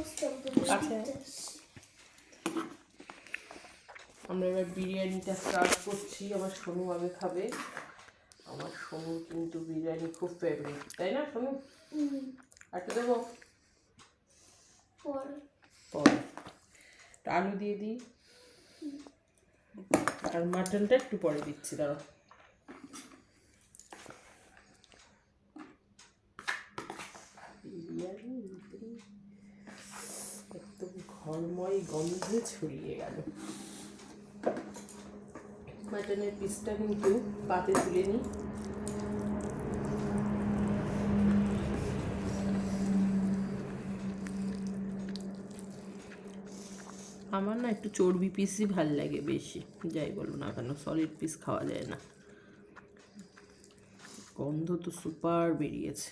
আছে। আমরা এবার বিরিয়ানিটা স্টার্ট করছি। আমার সোনু আগে খাবে। আমার সোনু কিন্তু বিরিয়ানি খুব ফেভারিট তাই না সোনু? একটা দেবো? আলু দিয়ে দিই। আর মাটনটা একটু পরে দিচ্ছি দাঁড়া বিরিয়ানি। ঘরময় গন্ধে ছড়িয়ে গেল। মাটনের পিসটা কিন্তু পাতে তুলে নিই। আমার না একটু চর্বি পিসই ভালো লাগে বেশি। যাই বলো না কেন সলিড পিস খাওয়া যায় না। গন্ধ তো সুপার বেরিয়েছে।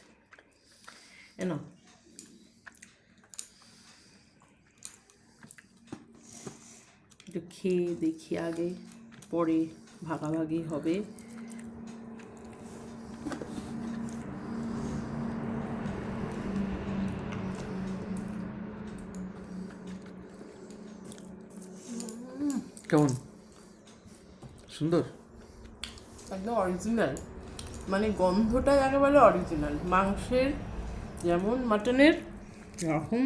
এন একটু খেয়ে দেখি আগে পরে ভাগাভাগি হবে। কেমন? সুন্দর? একদম অরিজিনাল মানে গন্ধটা একেবারে অরিজিনাল মাংসের যেমন মাটনের এরকম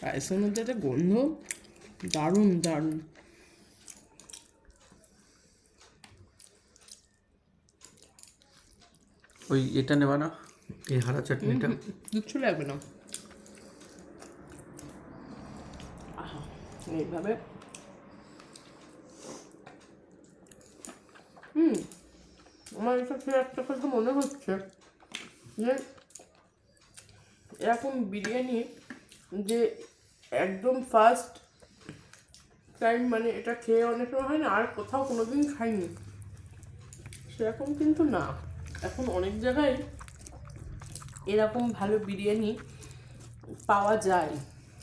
পায়েসের মধ্যে একটা গন্ধ। দারুণ দারুণ। ওই এটা নেবা না? এই হারা চাটনিটা। কিচ্ছু লাগবে না এইভাবে। হুম আমার এটা খেয়ে একটা কথা মনে হচ্ছে যে এরকম বিরিয়ানি যে একদম ফার্স্ট টাইম মানে এটা খেয়ে অনেক সময় হয় না, আর কোথাও কোনো দিন খাইনি। সেরকম কিন্তু না। এখন অনেক জায়গায় এরকম ভালো বিরিয়ানি পাওয়া যায়।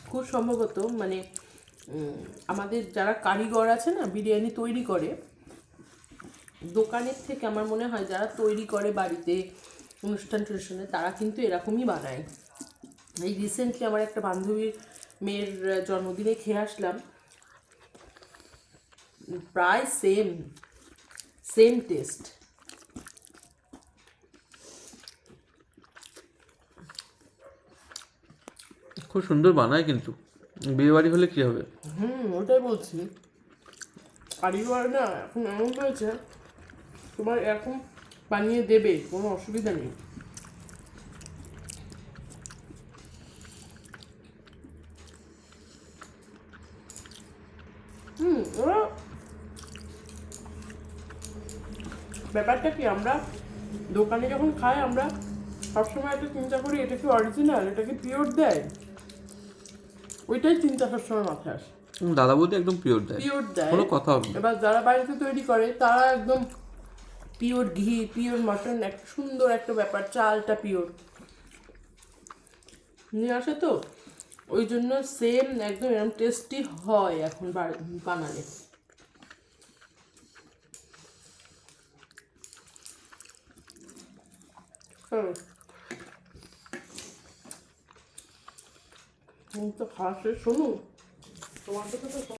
খুব সম্ভবত মানে আমাদের যারা কারিগর আছে না, বিরিয়ানি তৈরি করে, দোকানের থেকে আমার মনে হয় যারা তৈরি করে বাড়িতে অনুষ্ঠান টনুষ্ঠানে, তারা কিন্তু এরকমই বানায়। এই রিসেন্টলি আমার একটা বান্ধবীর মেয়ের জন্মদিনে খেয়ে আসলাম। প্রায় সেম সেম টেস্ট খুব সুন্দর বানায় কিন্তু। বিয়ে বাড়ি হলে কি হবে? হুম ওটাই বলছি। কারিগর না এখন এমন হয়েছে তোমার এরকম বানিয়ে দেবে কোনো অসুবিধা নেই। হুম ওরা ব্যাপারটা কি আমরা দোকানে যখন খাই আমরা সবসময় একটা চিন্তা করি এটা কি অরিজিনাল এটা কি পিওর দেয়? ওইটাই চিন্তা সবসময় মাথায় আসে। দাদা বলতে একদম পিওর দেয়। পিওর দেয়। কোনো কথা হবে এবার যারা বাড়িতে তৈরি করে তারা একদম পিওর ঘি পিওর মটন একটা সুন্দর একটা ব্যাপার চালটা পিওর নিয়ে আসে তো। ওই জন্য সেম একদম এরকম টেস্টি হয় এখন বানালে। তো খাওয়া শেষ শোনো তোমার তো